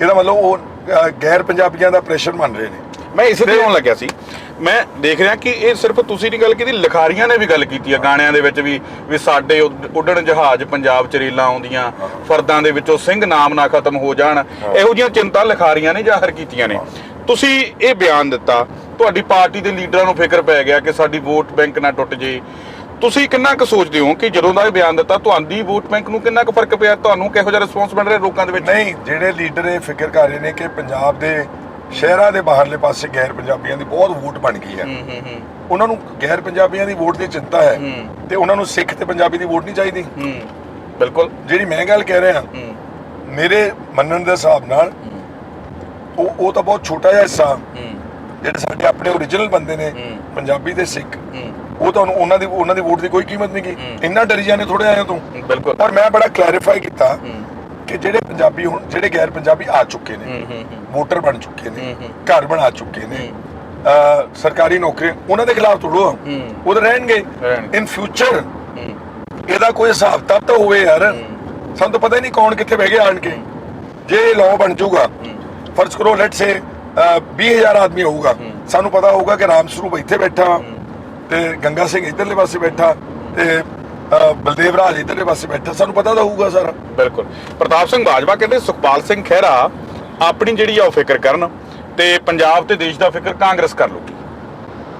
ਇਹਦਾ ਮਤਲਬ ਉਹ ਗੈਰ ਪੰਜਾਬੀਆਂ ਦਾ ਪ੍ਰੈਸ਼ਰ ਮੰਨ ਰਹੇ ਨੇ। ਮੈਂ ਇਸੇ ਤੇ ਆਉਣ ਲੱਗਿਆ ਸੀ। ਮੈਂ ਦੇਖ ਰਿਹਾ ਕਿ ਇਹ ਸਿਰਫ ਤੁਸੀਂ ਨਹੀਂ ਗੱਲ ਕੀਤੀ ਲਿਖਾਰੀਆਂ ਨੇ ਵੀ ਗੱਲ ਕੀਤੀ ਆ ਗਾਣਿਆਂ ਦੇ ਵਿੱਚ ਵੀ ਵੀ ਸਾਡੇ ਉੱਡ- ਉੱਡਣ ਜਹਾਜ਼ ਪੰਜਾਬ ਚ ਰੇਲਾਂ ਆਉਂਦੀਆਂ ਫਰਦਾਂ ਦੇ ਵਿੱਚੋਂ ਸਿੰਘ ਨਾਮ ਨਾ ਖਤਮ ਹੋ ਜਾਣ ਇਹੋ ਜਿਹੀਆਂ ਚਿੰਤਾ ਲਿਖਾਰੀਆਂ ਨੇ ਜ਼ਾਹਰ ਕੀਤੀਆਂ ਨੇ। ਤੁਸੀਂ ਇਹ ਬਿਆਨ ਦਿੱਤਾ ਤੁਹਾਡੀ ਪਾਰਟੀ ਦੇ ਲੀਡਰਾਂ ਨੂੰ ਫਿਕਰ ਪੈ ਗਿਆ ਕਿ ਸਾਡੀ ਵੋਟ ਬੈਂਕ ਨਾ ਟੁੱਟ ਜੇ। ਤੁਸੀਂ ਕਿੰਨਾ ਕੁ ਸੋਚਦੇ ਹੋ ਕਿ ਜਦੋਂ ਦਾ ਇਹ ਬਿਆਨ ਦਿੱਤਾ ਤੁਹਾਡੀ ਵੋਟ ਬੈਂਕ ਨੂੰ ਕਿੰਨਾ ਕੁ ਫ਼ਰਕ ਪਿਆ? ਤੁਹਾਨੂੰ ਕਿਹੋ ਜਿਹਾ ਰਿਸਪੌਂਸ ਮਿਲ ਰਿਹਾ ਲੋਕਾਂ ਦੇ ਵਿੱਚ? ਨਹੀਂ ਜਿਹੜੇ ਲੀਡਰ ਇਹ ਫਿਕਰ ਕਰ ਰਹੇ ਨੇ ਕਿ ਪੰਜਾਬ ਦੇ ਸ਼ਹਿਰਾਂ ਦੇ ਬਾਹਰਲੇ ਪਾਸੇ ਗੈਰ ਪੰਜਾਬੀਆਂ ਦੀ ਬਹੁਤ ਵੋਟ ਬਣ ਗਈ ਹੈ। ਉਹਨਾਂ ਨੂੰ ਗੈਰ ਪੰਜਾਬੀਆਂ ਦੀ ਵੋਟ ਦੀ ਚਿੰਤਾ ਹੈ। ਤੇ ਉਹਨਾਂ ਨੂੰ ਸਿੱਖ ਤੇ ਪੰਜਾਬੀ ਦੀ ਵੋਟ ਨਹੀਂ ਚਾਹੀਦੀ। ਬਿਲਕੁਲ। ਜਿਹੜੀ ਮੈਂ ਗੱਲ ਕਹਿ ਰਿਹਾ ਮੇਰੇ ਮੰਨਣ ਦੇ ਹਿਸਾਬ ਨਾਲ ਉਹ ਉਹ ਤਾਂ ਬਹੁਤ ਛੋਟਾ ਜਿਹਾ ਹਿੱਸਾ ਜਿਹੜੇ ਸਾਡੇ ਆਪਣੇ ਓਰੀਜਨਲ ਬੰਦੇ ਨੇ। ਪੰਜਾਬੀ ਤੇ ਸਿੱਖ ਉਹ ਤਾਂ ਉਹਨੂੰ- ਦੀ ਉਹਨਾਂ ਦੀ ਵੋਟ ਦੀ ਕੋਈ ਕੀਮਤ ਨਹੀਂ ਗਈ। ਇੰਨਾ ਡਰੀ ਜਾਂਦੇ ਥੋੜੇ ਆਏ ਤੂੰ। ਬਿਲਕੁਲ। ਪਰ ਮੈਂ ਬੜਾ ਕਲੈਰੀਫਾਈ ਕੀਤਾ ਕਿ ਜਿਹੜੇ ਪੰਜਾਬੀ ਹੁਣ ਜਿਹੜੇ ਗੈਰ ਪੰਜਾਬੀ ਆ ਚੁੱਕੇ ਨੇ ਵੋਟਰ ਬਣ ਚੁੱਕੇ ਨੇ। ਘਰ ਬਣਾ ਚੁੱਕੇ ਨੇ ਸਰਕਾਰੀ ਨੌਕਰੀ ਉਹਨਾਂ ਦੇ ਖਿਲਾਫ ਹੂੰ। ਉਹ ਤਾਂ ਰਹਿਣਗੇ। ਇਨ ਫਿਊਚਰ ਇਹਦਾ ਕੋਈ ਹਿਸਾਬ ਤਾਂ ਤਾਂ ਹੋਵੇ ਯਾਰ। ਸਾਨੂੰ ਤਾਂ ਪਤਾ ਹੀ ਨਹੀਂ ਕੌਣ ਕਿੱਥੇ ਬਹਿ ਗਿਆ ਆਣ ਕੇ। ਜੇ ਇਹ ਲਾਅ ਬਣ ਜਾਊਗਾ ਫਰਜ਼ ਕਰੋ ਲੈਟ ਸੇ 20000 ਆਦਮੀ ਹੋਊਗਾ। ਸਾਨੂੰ ਪਤਾ ਹੋਊਗਾ ਕਿ ਰਾਮ ਸਰੂਪ ਇੱਥੇ ਬੈਠਾ। ਤੇ ਗੰਗਾ ਸਿੰਘ ਇਧਰਲੇ ਪਾਸੇ ਬੈਠਾ। ਤੇ ਅ, ਬਲਦੇਵ ਰਾਜ ਇਧਰਲੇ ਪਾਸੇ ਬੈਠਾ ਸਾਨੂੰ ਪਤਾ ਤਾਂ ਹੋਊਗਾ ਸਾਰਾ। ਬਿਲਕੁਲ। ਪ੍ਰਤਾਪ ਸਿੰਘ ਬਾਜਵਾ ਕਹਿੰਦੇ ਸੁਖਪਾਲ ਸਿੰਘ ਖਹਿਰਾ ਆਪਣੀ ਜਿਹੜੀ ਆ ਉਹ ਫਿਕਰ ਕਰਨ ਤੇ ਪੰਜਾਬ ਤੇ ਦੇਸ਼ ਦਾ ਫਿਕਰ ਕਾਂਗਰਸ ਕਰ ਲੂਗੀ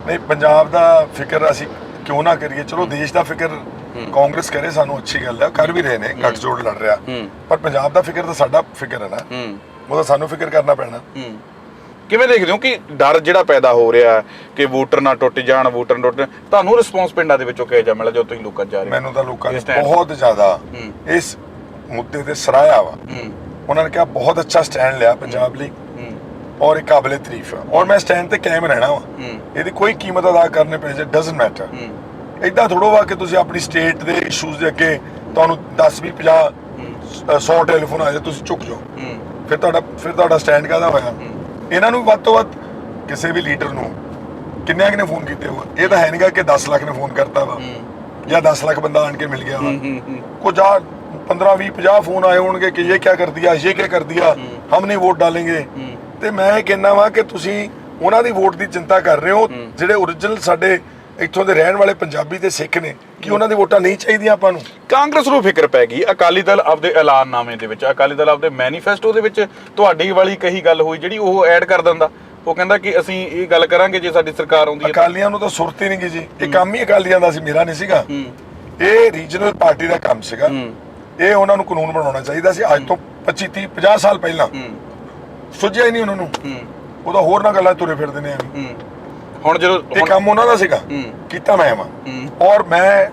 ਨਹੀਂ ਪੰਜਾਬ ਦਾ ਫਿਕਰ ਅਸੀਂ ਕਿਉਂ ਨਾ ਕਰੀਏ? ਚਲੋ ਦੇਸ਼ ਦਾ ਫਿਕਰ ਕਾਂਗਰਸ ਕਰੇ ਸਾਨੂੰ ਅੱਛੀ ਗੱਲ ਹੈ ਕਰ ਵੀ ਰਹੇ ਨੇ ਗੱਠਜੋੜ ਲੜ ਰਿਹਾ। ਹੂੰ। ਪਰ ਪੰਜਾਬ ਦਾ ਫਿਕਰ ਤਾਂ ਸਾਡਾ ਫਿਕਰ ਹੈ ਨਾ। ਹੂੰ। ਉਹ ਤਾਂ ਸਾਨੂੰ ਫਿਕਰ ਕਰਨਾ ਪੈਣਾ। ਹੂੰ। ਕਿਵੇਂ ਦੇਖਦੇ ਹੋ ਕਿ ਡਰ ਜਿਹੜਾ ਪੈਦਾ ਹੋ ਰਿਹਾ ਕਿ ਵੋਟਰ ਨਾ ਟੁੱਟ ਜਾਣ ਵੋਟਰ ਨਾ ਟੁੱਟ ਤੁਹਾਨੂੰ ਰਿਸਪੌਂਸ ਪਿੰਡਾਂ ਦੇ ਵਿੱਚੋਂ ਕਿਹਾ ਜਾ ਮਿਲਿਆ ਜਦੋਂ ਤੁਸੀਂ ਲੋਕਾਂ 'ਚ ਜਾ ਰਹੇ ਹੋ? ਮੈਨੂੰ ਤਾਂ ਲੋਕਾਂ ਨੇ ਇਸ ਬਹੁਤ ਜ਼ਿਆਦਾ ਹੂੰ। ਇਸ ਮੁੱਦੇ ਤੇ ਸਰਾਇਆ ਵਾ। ਹੂੰ। ਉਹਨਾਂ ਨੇ ਕਿਹਾ ਬਹੁਤ ਅੱਛਾ ਸਟੈਂਡ ਲਿਆ ਪੰਜਾਬ ਲਈ ਹੂੰ। ਔਰ ਇਹ ਕਾਬਲੇ ਤਾਰੀਫ ਹੈ। ਔਰ ਮੈਂ ਸਟੈਂਡ ਤੇ ਕਾਇਮ ਰਹਿਣਾ ਵਾ। ਹੂੰ। ਇਹਦੀ ਕੋਈ ਕੀਮਤ ਅਦਾ ਕਰਨੇ ਪੈ ਜੇ ਡਸਨਟ ਮੈਟਰ ਹੂੰ। ਇਦਾਂ ਥੋੜੋ ਵਾ ਕਿ ਤੁਸੀਂ ਆਪਣੀ ਸਟੇਟ ਦੇ ਇਸ਼ੂਜ਼ ਦੇ ਅੱਗੇ ਤੁਹਾਨੂੰ 10 20 50 100 ਟੈਲੀਫੋਨ ਆ ਜਾਏ ਤੁਸੀਂ ਝੁਕ ਜਾਓ। ਹੂੰ। ਫਿਰ ਤੁਹਾਡਾ ਫਿਰ ਤੁਹਾਡਾ ਸਟੈਂਡ ਕਾਹਦਾ ਹੋਇਆ? ਇਹਨਾਂ ਨੂੰ ਵੱਧ ਤੋਂ ਵੱਧ ਕਿਸੇ ਵੀ ਲੀਡਰ ਨੂੰ ਕਿੰਨਿਆਂ ਕਿ ਫੋਨ ਕੀਤੇ ਹੋ ਇਹ ਤਾਂ ਹੈ ਨਹੀਂਗਾ ਕਿ 10 ਲੱਖ ਨੇ ਫੋਨ ਕਰਤਾ ਵਾ। ਜਾਂ 10 ਲੱਖ ਬੰਦਾ ਆਣ ਕੇ ਮਿਲ ਗਿਆ ਵਾ। ਕੋਈ ਆ 15 20 50 ਫੋਨ ਆਏ ਹੋਣਗੇ ਕਿ ਇਹ ਕੀ ਕਰ ਦਿਆ ਇਹ ਕੀ ਕਰ ਦਿਆ ਹਮ ਨਹੀਂ ਵੋਟ ਡਾਲेंगे ਤੇ ਮੈਂ ਇਹ ਕਹਿੰਦਾ ਵਾਂ ਕਿ ਤੁਸੀਂ ਉਹਨਾਂ ਦੀ ਵੋਟ ਦੀ ਚਿੰਤਾ ਕਰ ਰਹੇ ਹੋ ਜਿਹੜੇ origignal ਸਾਡੇ ਇੱਥੋਂ ਦੇ ਰਹਿਣ ਵਾਲੇ ਪੰਜਾਬੀ ਤੇ ਸਿੱਖ ਨੇ ਕਿ ਉਹਨਾਂ ਦੀ ਵੋਟਾਂ ਨਹੀਂ ਚਾਹੀਦੀਆਂ ਆਪਾਂ ਨੂੰ? ਕਾਂਗਰਸ ਨੂੰ ਫਿਕਰ ਪੈ ਗਈ। ਅਕਾਲੀ ਦਲ ਆਪਦੇ ਐਲਾਨਨਾਮੇ ਦੇ ਵਿੱਚ ਅਕਾਲੀ ਦਲ ਆਪਦੇ ਮੈਨੀਫੈਸਟੋ ਦੇ ਵਿੱਚ ਤੁਹਾਡੀ ਵਾਲੀ ਕਹੀ ਗੱਲ ਹੋਈ ਜਿਹੜੀ ਉਹ ਐਡ ਕਰ ਦਿੰਦਾ। ਉਹ ਕਹਿੰਦਾ ਕਿ ਅਸੀਂ ਇਹ ਗੱਲ ਕਰਾਂਗੇ ਜੇ ਸਾਡੀ ਸਰਕਾਰ ਆਉਂਦੀ ਹੈ। ਅਕਾਲੀਆਂ ਨੂੰ ਤਾਂ ਸੁਰਤ ਹੀ ਨਹੀਂ ਗੀ ਜੀ। ਇਹ ਕੰਮ ਹੀ ਅਕਾਲੀਆਂ ਦਾ ਸੀ ਮੇਰਾ ਨਹੀਂ ਸੀਗਾ। ਇਹ ਰੀਜਨਲ ਪਾਰਟੀ ਦਾ ਕੰਮ ਸੀਗਾ। ਇਹ ਉਹਨਾਂ ਨੂੰ ਕਾਨੂੰਨ ਬਣਾਉਣਾ ਚਾਹੀਦਾ ਸੀ। ਅੱਜ ਤੋਂ 25 30 50 ਸਾਲ ਪਹਿਲਾਂ। ਸੁਝਿਆ ਹੀ ਨਹੀਂ ਉਹਨਾਂ ਨੂੰ। ਉਹਦਾ ਹੋਰ ਨਾ ਗੱਲਾਂ ਤੁਰੇ ਫਿਰਦੇ ਨੇ ਐਵੇਂ। ਹੁਣ ਜਦੋਂ ਇਹ ਹੁਣ- ਕੰਮ ਉਹਨਾਂ ਦਾ ਸੀਗਾ। ਹੂੰ। ਕੀਤਾ ਮੈਂ ਵਾਂ। ਹੂੰ। ਔਰ ਮੈਂ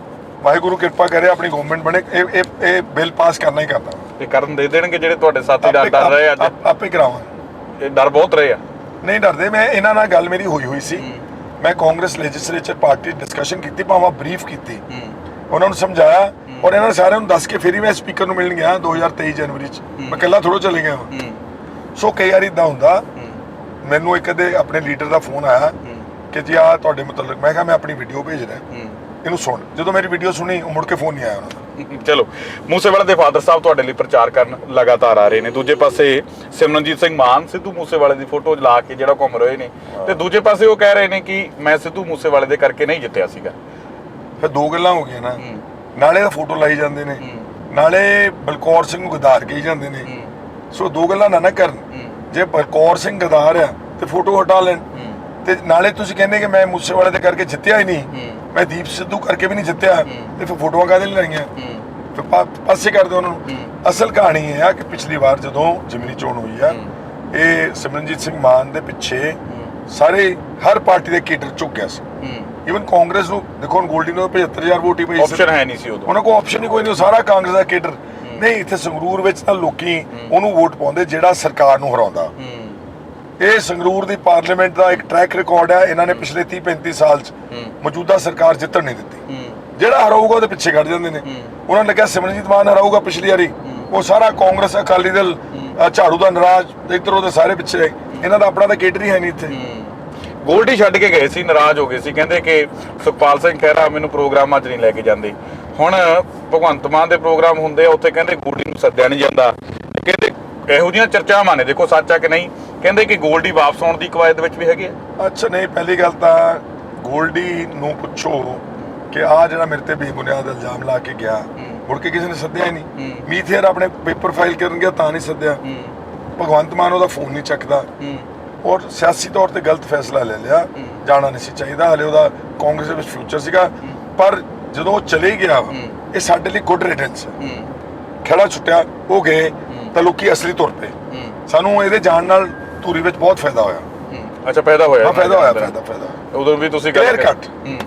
ਵਾਹਿਗੁਰੂ ਕਿਰਪਾ ਕਰੇ ਆਪਣੀ ਗਵਰਨਮੈਂਟ ਬਣੇ। ਇਹ ਇਹ ਇਹ ਬਿੱਲ ਪਾਸ ਕਰਨਾ ਹੀ ਕਰਦਾ ਇਹ ਕਰਨ ਦੇ ਦੇਣਗੇ ਜਿਹੜੇ ਤੁਹਾਡੇ ਸਾਥੀ ਡਰ ਡਰ ਰਹੇ ਅੱਜ। ਆਪ- ਆਪੇ ਕਰਾਵਾਂ ਇਹ ਡਰ ਬਹੁਤ ਰਹੇ ਆ। ਨਹੀਂ ਡਰਦੇ ਮੈਂ ਇਹਨਾਂ ਨਾਲ ਗੱਲ ਮੇਰੀ ਹੋਈ ਹੋਈ ਸੀ। ਮੈਂ ਕਾਂਗਰਸ ਲੈਜਿਸਲੇਚਰ ਪਾਰਟੀ ਡਿਸਕਸ਼ਨ ਕੀਤੀ ਭਾਵਾਂ ਬਰੀਫ ਕੀਤੀ। ਉਹਨਾਂ ਨੂੰ ਸਮਝਾਇਆ ਔਰ ਇਹਨਾਂ ਸਾਰਿਆਂ ਨੂੰ ਦੱਸ ਕੇ ਫਿਰ ਹੀ ਮੈਂ ਸਪੀਕਰ ਨੂੰ ਮਿਲਣ ਗਿਆ 2023 ਜਨਵਰੀ ਚ। ਮੈਂ ਇਕੱਲਾ ਥੋੜੋ ਚਲੇ ਗਿਆ ਵਾਂ। ਸੋ ਕਈ ਵਾਰ ਇਦਾਂ ਹੁੰਦਾ ਮੈਨੂੰ ਇੱਕ ਦੇ ਆਪਣੇ ਲੀਡਰ ਦਾ ਫੋਨ ਆਇਆ। ਕਿ ਜੀ ਆ ਤੁਹਾਡੇ ਮੁਤਲਕ ਮੈਂ ਕਿਹਾ ਮੈਂ ਆਪਣੀ ਵੀਡੀਓ ਭੇਜ ਰਿਹਾ। ਇਹਨੂੰ ਸੁਣ। ਜਦੋਂ ਮੇਰੀ ਵੀਡੀਓ ਸੁਣੀ ਉਹ ਮੁੜ ਕੇ ਫੋਨ ਨਹੀਂ ਆਇਆ ਉਹਨਾਂ। ਦਾ ਚਲੋ ਮੂਸੇਵਾਲਾ ਦੇ ਫਾਦਰ ਸਾਹਿਬ ਤੁਹਾਡੇ ਲਈ ਪ੍ਰਚਾਰ ਕਰਨ ਲਗਾਤਾਰ ਆ ਰਹੇ ਨੇ। ਦੂਜੇ ਪਾਸੇ ਸਿਮਰਨਜੀਤ ਸਿੰਘ ਮਾਨ ਸਿੱਧੂ ਮੂਸੇਵਾਲੇ ਦੀ ਫੋਟੋ ਲਾ ਕੇ ਜਿਹੜਾ ਘੁੰਮ ਰਹੇ ਨੇ। ਤੇ ਦੂਜੇ ਪਾਸੇ ਉਹ ਕਹਿ ਰਹੇ ਨੇ ਕਿ ਮੈਂ ਸਿੱਧੂ ਮੂਸੇਵਾਲੇ ਦੇ ਕਰਕੇ ਨਹੀਂ ਜਿੱਤਿਆ ਸੀਗਾ। ਫਿਰ ਦੋ ਗੱਲਾਂ ਹੋ ਗਈਆਂ ਨਾ। ਨਾਲੇ ਤਾਂ ਫੋਟੋ ਲਾਈ ਜਾਂਦੇ ਨੇ। ਨਾਲੇ ਬਲਕੌਰ ਸਿੰਘ ਨੂੰ ਗਦਾਰ ਕਹੀ ਜਾਂਦੇ ਨੇ। ਸੋ ਦੋ ਗੱਲਾਂ ਨਾ ਨਾ ਕਰਨ। ਜੇ ਬਲਕੌਰ ਸਿੰਘ ਗਦਾਰ ਆ ਤੇ ਫੋਟੋ ਹਟਾ ਲੈਣ। ਤੇ ਨਾਲੇ ਤੁਸੀਂ ਕਹਿੰਦੇ ਕਿ ਮੈਂ ਮੂਸੇਵਾਲੇ ਦੇ ਕਰਕੇ ਜਿੱਤਿਆ ਹੀ ਨਹੀਂ। ਮੈਂ ਦੀਪ ਸਿੱਧੂ ਕਰਕੇ ਵੀ ਨਹੀਂ ਜਿੱਤਿਆ। ਤੇ ਫਿਰ ਫੋਟੋਆਂ ਕਾਹਦੇ ਲਈ ਲਾਈਆਂ? ਫਿਰ ਪਾਸੇ ਕਰ ਦਿਓ ਉਹਨਾਂ ਨੂੰ। ਅਸਲ ਕਹਾਣੀ ਇਹ ਆ ਕਿ ਪਿਛਲੀ ਵਾਰ ਜਦੋਂ ਜਿਮਨੀ ਚੋਣ ਹੋਈ ਆ ਇਹ ਸਿਮਰਨਜੀਤ ਸਿੰਘ ਮਾਨ ਦੇ ਪਿੱਛੇ ਸਾਰੇ ਹਰ ਪਾਰਟੀ ਦੇ ਕੇਡਰ ਝੁੱਕ ਗਿਆ ਸੀ ਇਵਨ ਕਾਂਗਰਸ ਨੂੰ ਦੇਖੋ ਹੁਣ ਗੋਲਡੀ ਨੂੰ 75000 ਵੋਟ ਹੀ ਪਈ ਸੀ। ਆਪਸ਼ਨ ਹੈ ਨਹੀਂ ਸੀ ਉਦੋਂ। ਉਹਨਾਂ ਕੋਲ ਆਪਸ਼ਨ ਹੀ ਕੋਈ ਨਹੀਂ ਉਹ ਸਾਰਾ ਕਾਂਗਰਸ ਦਾ ਕੇਡਰ। ਨਹੀਂ ਇੱਥੇ ਸੰਗਰੂਰ ਵਿੱਚ ਤਾਂ ਲੋਕੀ ਉਹਨੂੰ ਵੋਟ ਪਾਉਂਦੇ ਜਿਹੜਾ ਸਰਕਾਰ ਨੂੰ ਹਰਾਉਂਦਾ। ਇਹ ਸੰਗਰੂਰ ਦੀ ਪਾਰਲੀਮੈਂਟ ਦਾ ਇੱਕ ਟਰੈਕ ਰਿਕਾਰਡ ਹੈ ਇਹਨਾਂ ਨੇ ਪਿਛਲੇ 30 35 ਸਾਲ ਚ ਮੌਜੂਦਾ ਸਰਕਾਰ ਜਿੱਤਣ ਨਹੀਂ ਦਿੱਤੀ। ਜਿਹੜਾ ਹਰਾਊਗਾ ਉਹਦੇ ਪਿੱਛੇ ਖੜ ਜਾਂਦੇ ਨੇ। ਉਹਨਾਂ ਨੂੰ ਲੱਗਿਆ ਸਿਮਰਨਜੀਤ ਮਾਨ ਹਰਾਊਗਾ ਪਿਛਲੀ ਵਾਰੀ। ਉਹ ਸਾਰਾ ਕਾਂਗਰਸ ਅਕਾਲੀ ਦਲ ਝਾੜੂ ਦਾ ਨਾਰਾਜ਼ ਇੱਧਰ ਉਹਦੇ ਸਾਰੇ ਪਿੱਛੇ ਇਹਨਾਂ ਦਾ ਆਪਣਾ ਤਾਂ ਕੇਡਰ ਹੀ ਹੈ ਨਹੀਂ ਇੱਥੇ। ਗੋਲਡੀ ਛੱਡ ਕੇ ਗਏ ਸੀ ਨਾਰਾਜ਼ ਹੋ ਗਏ ਸੀ। ਕਹਿੰਦੇ ਕਿ ਸੁਖਪਾਲ ਸਿੰਘ ਖਹਿਰਾ ਮੈਨੂੰ ਪ੍ਰੋਗਰਾਮਾਂ 'ਚ ਨਹੀਂ ਲੈ ਕੇ ਜਾਂਦੇ। ਹੁਣ ਭਗਵੰਤ ਮਾਨ ਦੇ ਪ੍ਰੋਗਰਾਮ ਹੁੰਦੇ ਆ ਉੱਥੇ ਕਹਿੰਦੇ ਗੋਲਡੀ ਨੂੰ ਸੱਦਿਆ ਨਹੀਂ ਜਾਂਦਾ। ਕਹਿੰਦੇ ਇਹੋ ਜਿਹੀਆਂ ਚਰਚਾਵਾਂ ਨੇ ਦੇਖੋ ਸੱਚ ਆ ਕਿ ਨਹੀਂ? ਕਹਿੰਦੇ ਕਿ ਗੋਲਡੀ ਵਾਪਸ ਆਉਣ ਦੀ ਕਵਾਇਦ ਵਿੱਚ ਵੀ ਹੈਗੇ ਆ। ਅੱਛਾ ਨਹੀਂ ਪਹਿਲੀ ਗੱਲ ਤਾਂ ਗੋਲਡੀ ਨੂੰ ਪੁੱਛੋ ਕਿ ਆ ਜਿਹੜਾ ਮੇਰੇ ਤੇ ਬੇਬੁਨਿਆਦ ਇਲਜ਼ਾਮ ਲਾ ਕੇ ਗਿਆ ਮੁੜ ਕੇ ਕਿਸੇ ਨੇ ਸੱਦਿਆ ਹੀ ਨਹੀਂ। ਮੀਥੇਰ ਆਪਣੇ ਪੇਪਰ ਫਾਈਲ ਕਰਨ ਗਿਆ ਤਾਂ ਨਹੀਂ ਸੱਦਿਆ। ਭਗਵੰਤ ਮਾਨ ਉਹਦਾ ਫੋਨ ਨਹੀਂ ਚੱਕਦਾ। ਔਰ ਸਿਆਸੀ ਤੌਰ ਤੇ ਗਲਤ ਫੈਸਲਾ ਲੈ ਲਿਆ। ਜਾਣਾ ਨਹੀਂ ਸੀ ਚਾਹੀਦਾ। ਹਲੇ ਉਹਦਾ ਕਾਂਗਰਸ ਵਿੱਚ ਫਿਊਚਰ ਸੀਗਾ। ਪਰ ਜਦੋਂ ਉਹ ਚਲੇ ਗਿਆ ਇਹ ਸਾਡੇ ਲਈ ਗੁੱਡ ਰਿਟਰਨਸ ਖੇੜਾ ਛੁੱਟਿਆ ਉਹ ਗਏ। ਤਾਂ ਲੋਕੀ ਅਸਲੀ ਤੌਰ ਤੇ। ਸਾਨੂੰ ਇਹਦੇ ਜਾਣ ਨਾਲ ਧੂਰੀ ਵਿੱਚ ਬਹੁਤ ਫਾਇਦਾ ਹੋਇਆ। ਅੱਛਾ ਪੈਦਾ ਹੋਇਆ। ਹਾਂ ਫਾਇਦਾ ਹੋਇਆ। ਫਾਇਦਾ ਫਾਇਦਾ ਉਦੋਂ ਵੀ ਤੁਸੀਂ ਗੱਲ। ਹੂੰ।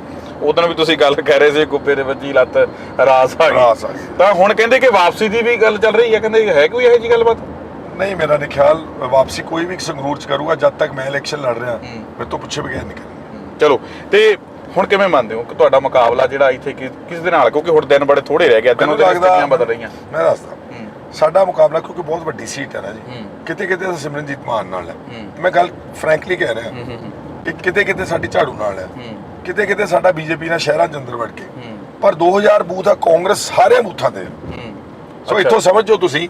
ਉਦੋਂ ਵੀ ਤੁਸੀਂ ਗੱਲ ਕਰ ਰਹੇ ਸੀ ਗੁੱਬੇ ਦੇ ਵੱਜੀ ਲੱਤ ਰਾਸ ਆ ਗਈ। ਤਾਂ ਹੁਣ ਕਹਿੰਦੇ ਕਿ ਵਾਪਸੀ ਦੀ ਵੀ ਗੱਲ ਚੱਲ ਰਹੀ ਹੈ ਕਹਿੰਦੇ ਹੈ ਕੋਈ ਇਹੋ ਜੀ ਗੱਲਬਾਤ? ਨਹੀਂ ਮੇਰਾ ਨਹੀਂ ਖਿਆਲ ਵਾਪਸੀ ਕੋਈ ਵੀ ਸੰਗਰੂਰ ਚ ਕਰੂਗਾ ਜਦ ਤੱਕ ਮੈਂ ਇਲੈਕਸ਼ਨ ਲੜ ਰਿਹਾ। ਮੇਰੇ ਤੋਂ ਪੁੱਛੇ ਬਗੈਰ ਨਹੀਂ ਕਰਨੀ ਚਲੋ ਤੇ ਹੁਣ ਕਿਵੇਂ ਮੰਨਦੇ ਹੋ ਕਿ ਤੁਹਾਡਾ ਮੁਕਾਬਲਾ ਜਿਹੜਾ ਇੱਥੇ ਕਿਸ ਦੇ ਨਾਲ? ਕਿਉਂਕਿ ਹੁਣ ਦਿਨ ਬੜੇ ਥੋੜੇ ਰਹਿ ਗਏ ਦਿਨੋਂ ਦਿਨ ਸਥਿਤੀਆਂ ਬਦਲ ਰਹੀਆਂ। ਮੈਂ ਦੱਸਦਾ। ਸਾਡਾ ਮੁਕਾਬਲਾ ਕਿਉਂਕਿ ਬਹੁਤ ਵੱਡੀ ਸੀਟ ਹੈ ਨਾ ਜੀ। ਕਿਤੇ ਕਿਤੇ ਤਾਂ ਸਿਮਰਨਜੀਤ ਮਾਨ ਨਾਲ ਹੈ। ਮੈਂ ਗੱਲ ਫਰੈਂਕਲੀ ਕਹਿ ਰਿਹਾ। ਕਿ ਕਿਤੇ ਕਿਤੇ ਸਾਡੀ ਝਾੜੂ ਨਾਲ ਹੈ। ਕਿਤੇ ਕਿਤੇ ਸਾਡਾ ਬੀਜੇਪੀ ਨਾਲ ਸ਼ਹਿਰਾਂ ਅੰਦਰ ਵੜ ਕੇ। ਪਰ 2000 ਬੂਥ ਆ ਕਾਂਗਰਸ ਸਾਰੇ ਬੂਥਾਂ। ਹੂੰ। ਸੋ। ਇੱਥੋਂ ਸਮਝੋ ਤੁਸੀਂ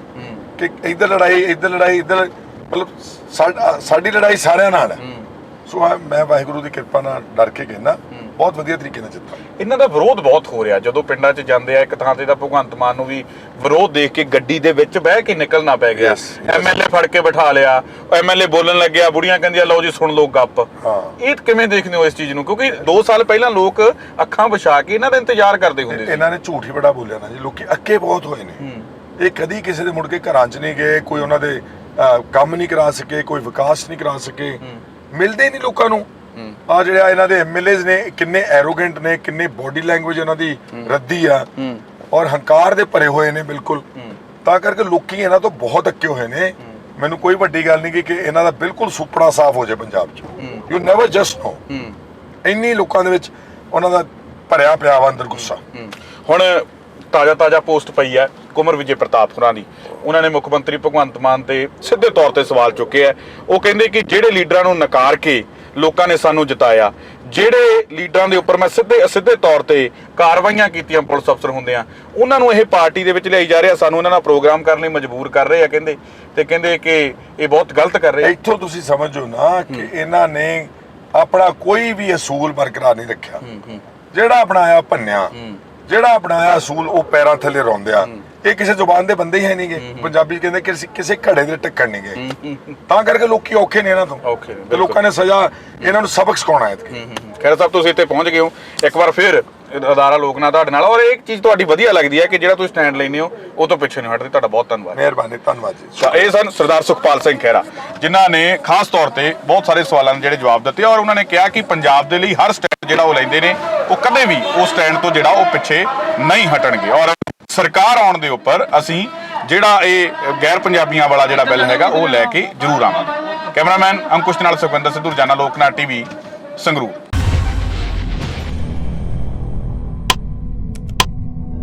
ਕਿ ਇੱਧਰ ਲੜਾਈ ਇੱਧਰ ਲੜਾਈ ਇੱਧਰ ਮਤਲਬ ਸਾਡਾ- ਲੜਾਈ ਸਾਰਿਆਂ ਨਾਲ ਹੈ। ਸੋ ਮੈਂ ਵਾਹਿਗੁਰੂ ਦੀ ਕਿਰਪਾ ਨਾਲ ਡਰ ਕੇ ਕਹਿੰਦਾ। ਬਹੁਤ ਵਧੀਆ ਤਰੀਕੇ ਨਾਲ ਜਿੱਤਾਂ। ਇਹਨਾਂ ਦਾ ਵਿਰੋਧ ਬਹੁਤ ਹੋ ਰਿਹਾ। ਜਦੋਂ ਪਿੰਡਾਂ 'ਚ ਜਾਂਦੇ ਆ ਇੱਕ ਥਾਂ ਤੇ ਤਾਂ ਭਗਵੰਤ ਮਾਨ ਨੂੰ ਵੀ ਵਿਰੋਧ ਦੇਖ ਕੇ ਗੱਡੀ ਦੇ ਵਿੱਚ ਬਹਿ ਕੇ ਨਿਕਲਣਾ ਪੈ ਗਿਆ. ਐਮਐਲਏ ਫੜ ਕੇ ਬਿਠਾ ਲਿਆ। ਐਮਐਲਏ ਬੋਲਣ ਲੱਗਿਆ ਬੁੜੀਆਂ ਕਹਿੰਦੀਆਂ ਲਓ ਜੀ ਸੁਣ ਲਓ ਗੱਪ। ਹਾਂ। ਇਹ ਕਿਵੇਂ ਦੇਖਦੇ ਹੋ ਇਸ ਚੀਜ਼ ਨੂੰ? ਕਿਉਂਕਿ 2 ਸਾਲ ਪਹਿਲਾਂ ਲੋਕ ਅੱਖਾਂ ਵਿਛਾ ਕੇ ਇਹਨਾਂ ਦਾ ਇੰਤਜ਼ਾਰ ਕਰਦੇ ਹੁੰਦੇ ਸੀ। ਇਹਨਾਂ ਨੇ ਝੂਠ ਹੀ ਬੜਾ ਬੋਲਿਆ ਨਾ ਜੀ। ਲੋਕੀ ਅੱਕੇ ਬਹੁਤ ਹੋਏ ਨੇ। ਇਹ ਕਦੀ ਕਿਸੇ ਦੇ ਮੁੜ ਕੇ ਘਰਾਂ 'ਚ ਨਹੀਂ ਗਏ ਕੋਈ ਉਹਨਾਂ ਦੇ ਕੰਮ ਨਹੀਂ ਕਰਾ ਸਕੇ ਕੋਈ ਵਿਕਾਸ ਨਹੀਂ ਕਰਾ ਸਕੇ। ਮਿਲਦੇ ਨਹੀਂ ਲੋਕਾਂ ਨੂੰ। ਆ ਜਿਹੜਾ ਇਹਨਾਂ ਦੇ ਐਮਐਲਏਜ਼ ਨੇ ਕਿੰਨੇ ਐਰੋਗੈਂਟ ਨੇ ਕਿੰਨੇ ਬੋਡੀ ਲੈਂਗੁਏਜ ਉਹਨਾਂ ਦੀ ਰੱਦੀ ਆ। ਔਰ ਹੰਕਾਰ ਦੇ ਭਰੇ ਹੋਏ ਨੇ ਬਿਲਕੁਲ। ਤਾਂ ਕਰਕੇ ਲੋਕੀ ਇਹਨਾਂ ਤੋਂ ਬਹੁਤ ਅੱਕੇ ਹੋਏ ਨੇ। ਮੈਨੂੰ ਕੋਈ ਵੱਡੀ ਗੱਲ ਨਹੀਂ ਕਿ- ਇਹਨਾਂ ਦਾ ਬਿਲਕੁਲ ਸੁਪਨਾ ਸਾਫ਼ ਹੋ ਜਾਏ ਪੰਜਾਬ 'ਚ। ਯੂ ਨੈਵਰ ਜਸਟ ਨੋ ਇੰਨੀ ਲੋਕਾਂ ਦੇ ਵਿੱਚ ਉਹਨਾਂ ਦਾ ਭਰਿਆ ਪਿਆ ਵਾ ਅੰਦਰ ਗੁੱਸਾ। ਹੁਣ ਤਾਜ਼ਾ ਤਾਜ਼ਾ ਪੋਸਟ ਪਈ ਹੈ ਕੁਮਰ ਵਿਜੇ ਪ੍ਰਤਾਪ ਹੋਰਾਂ ਦੀ। ਉਹਨਾਂ ਨੇ ਮੁੱਖ ਮੰਤਰੀ ਭਗਵੰਤ ਮਾਨ ਤੇ ਸਿੱਧੇ ਤੌਰ ਤੇ ਸਵਾਲ ਚੁੱਕਿਆ ਉਹ ਕਹਿੰਦੇ ਕਿ ਜਿਹੜੇ ਲੀਡਰਾਂ ਨੂੰ ਨਕਾਰ ਕੇ ਲੋਕਾਂ ਨੇ ਸਾਨੂੰ ਜਿਤਾਇਆ। ਜਿਹੜੇ ਲੀਡਰਾਂ ਦੇ ਉੱਪਰ ਮੈਂ ਸਿੱਧੇ ਸਿੱਧੇ ਤੌਰ ਤੇ ਕਾਰਵਾਈਆਂ ਕੀਤੀਆਂ ਪੁਲਿਸ ਅਫਸਰ ਹੁੰਦੇ ਆ ਉਹਨਾਂ ਨੂੰ ਇਹ ਪਾਰਟੀ ਦੇ ਵਿੱਚ ਲਿਆਈ ਜਾ ਰਿਹਾ ਸਾਨੂੰ ਇਹਨਾਂ ਨਾਲ ਪ੍ਰੋਗਰਾਮ ਕਰਨ ਲਈ ਮਜਬੂਰ ਕਰ ਰਹੇ ਆ ਕਹਿੰਦੇ ਤੇ ਕਹਿੰਦੇ ਕਿ ਇਹ ਬਹੁਤ ਗਲਤ ਕਰ ਰਹੇ ਆ। ਇੱਥੋਂ ਤੁਸੀਂ ਸਮਝੋ ਨਾ ਕਿ ਇਹਨਾਂ ਨੇ ਆਪਣਾ ਕੋਈ ਵੀ ਅਸੂਲ ਬਰਕਰਾਰ ਨਹੀਂ ਰੱਖਿਆ। ਜਿਹੜਾ ਅਪਣਾਇਆ ਭੰਨਿਆ ਜਿਹੜਾ ਅਪਣਾਇਆ ਅਸੂਲ ਉਹ ਪੈਰਾਂ ਥੱਲੇ ਰੌਂਦਿਆ। ਇਹ ਕਿਸੇ ਜ਼ੁਬਾਨ ਦੇ ਬੰਦੇ ਹੀ ਹੈ ਨਹੀਂਗੇ। ਪੰਜਾਬੀ ਕਹਿੰਦੇ ਕਿਸੇ ਘੜੇ ਦੇ ਟੱਕਣ ਨਹੀਂ ਗਏ ਹੂੰ ਤਾਂ ਕਰਕੇ ਲੋਕੀ ਔਖੇ ਨੇ ਇਹਨਾਂ ਤੋਂ। ਔਖੇ ਨੇ, ਤੇ ਲੋਕਾਂ ਨੇ ਸਜ਼ਾ ਇਹਨਾਂ ਨੂੰ ਸਬਕ ਸਿਖਾਉਣਾ ਹੈ ਖੈਰ ਸਾਹਿਬ ਤੁਸੀਂ ਇੱਥੇ ਪਹੁੰਚ ਗਏ ਹੋ। ਇੱਕ ਵਾਰ ਫਿਰ ਅਦਾਰਾ ਲੋਕਨਾ ਤੁਹਾਡੇ ਨਾਲ ਔਰ ਇੱਕ ਚੀਜ਼ ਤੁਹਾਡੀ ਵਧੀਆ ਲੱਗਦੀ ਹੈ ਕਿ ਜਿਹੜਾ ਤੁਸੀਂ ਸਟੈਂਡ ਲੈਂਦੇ ਹੋ ਉਹ ਤੋਂ ਪਿੱਛੇ ਨਹੀਂ ਹਟਦੇ। ਤੁਹਾਡਾ ਬਹੁਤ ਧੰਨਵਾਦ। ਮਿਹਰਬਾਨੀ ਧੰਨਵਾਦ ਜੀ। ਇਹ ਸਨ ਸਰਦਾਰ ਸੁਖਪਾਲ ਸਿੰਘ ਖਹਿਰਾ ਜਿਨ੍ਹਾਂ ਨੇ ਖਾਸ ਤੌਰ ਤੇ ਬਹੁਤ ਸਾਰੇ ਸਵਾਲਾਂ ਦੇ ਜਿਹੜੇ ਜਵਾਬ ਦਿੱਤੇ ਔਰ ਉਹਨਾਂ ਨੇ ਕਿਹਾ ਕਿ ਪੰਜਾਬ ਦੇ ਲਈ ਹਰ ਸਟੈਂਡ ਜਿਹੜਾ ਉਹ ਲੈਂਦੇ ਨੇ ਉਹ ਕਦੇ ਵੀ ਉਸ ਸਟੈਂਡ ਤੋਂ ਜਿਹੜਾ ਉਹ ਪਿੱਛੇ ਨਹੀਂ ਹਟਣਗੇ। ਔਰ ਸਰਕਾਰ ਆਉਣ ਦੇ ਉੱਪਰ ਅਸੀਂ ਜਿਹੜਾ ਇਹ ਗੈਰ ਪੰਜਾਬੀਆਂ ਵਾਲਾ ਜਿਹੜਾ ਬਿੱਲ ਹੈਗਾ, ਉਹ ਲੈ ਕੇ ਜ਼ਰੂਰ ਆਵਾਂਗੇ। ਕੈਮਰਾਮੈਨ ਅੰਕੁਸ਼ ਦੇ ਨਾਲ ਸੁਖਵਿੰਦਰ ਸਿੱਧੂ, ਰਜਾਨਾ ਲੋਕਨਾਥ ਟੀਵੀ, ਸੰਗਰੂਰ।